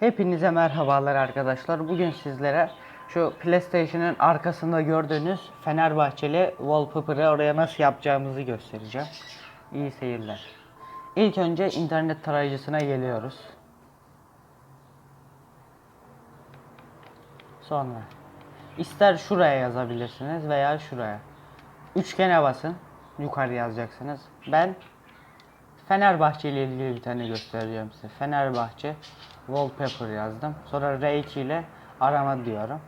Hepinize merhabalar arkadaşlar. Bugün sizlere şu PlayStation'ın arkasında gördüğünüz Fenerbahçeli wallpaper'ı oraya nasıl yapacağımızı göstereceğim. İyi seyirler. İlk önce internet tarayıcısına geliyoruz. Sonra ister şuraya yazabilirsiniz veya şuraya. Üçgene basın. Yukarı yazacaksınız. Ben Fenerbahçe ile ilgili bir tane göstereceğim size. Fenerbahçe wallpaper yazdım. Sonra R2 ile arama diyorum.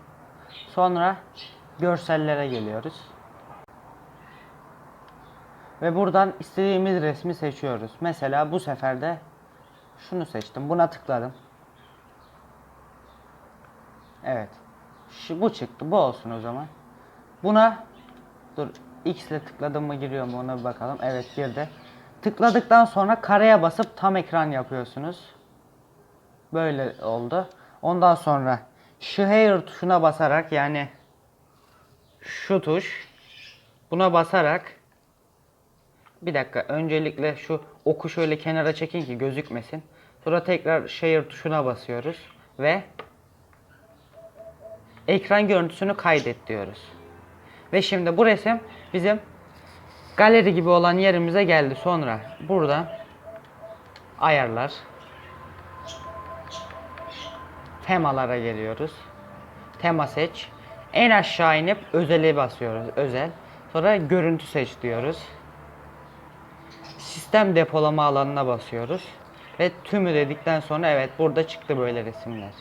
Sonra görsellere geliyoruz. Ve buradan istediğimiz resmi seçiyoruz. Mesela bu sefer de şunu seçtim. Buna tıkladım. Evet. Şu, bu çıktı. Bu olsun o zaman. Buna dur X ile tıkladım mı giriyor mu ona bir bakalım. Evet girdi. Tıkladıktan sonra kareye basıp tam ekran yapıyorsunuz. Böyle oldu. Ondan sonra Share tuşuna basarak yani şu tuş buna basarak bir dakika öncelikle şu oku şöyle kenara çekin ki gözükmesin. Sonra tekrar Share tuşuna basıyoruz ve ekran görüntüsünü kaydet diyoruz. Ve şimdi bu resim bizim galeri gibi olan yerimize geldi. Sonra burada ayarlar temalara geliyoruz. Tema seç. En aşağı inip özele basıyoruz. Özel. Sonra görüntü seç diyoruz. Sistem depolama alanına basıyoruz. Ve tümü dedikten sonra evet burada çıktı böyle resimler.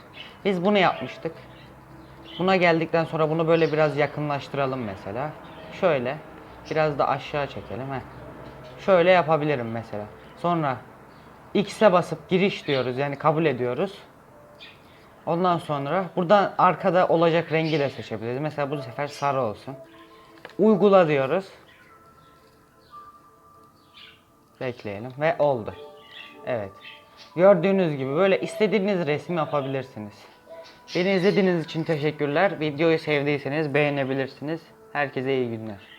Biz bunu yapmıştık. Buna geldikten sonra bunu böyle biraz yakınlaştıralım mesela. Şöyle biraz da aşağı çekelim. Heh. Şöyle yapabilirim mesela. Sonra X'e basıp giriş diyoruz yani kabul ediyoruz. Ondan sonra buradan arkada olacak rengi de seçebiliriz. Mesela bu sefer sarı olsun. Uygula diyoruz. Bekleyelim ve oldu. Evet. Gördüğünüz gibi böyle istediğiniz resmi yapabilirsiniz. Beni izlediğiniz için teşekkürler. Videoyu sevdiyseniz beğenebilirsiniz. Herkese iyi günler.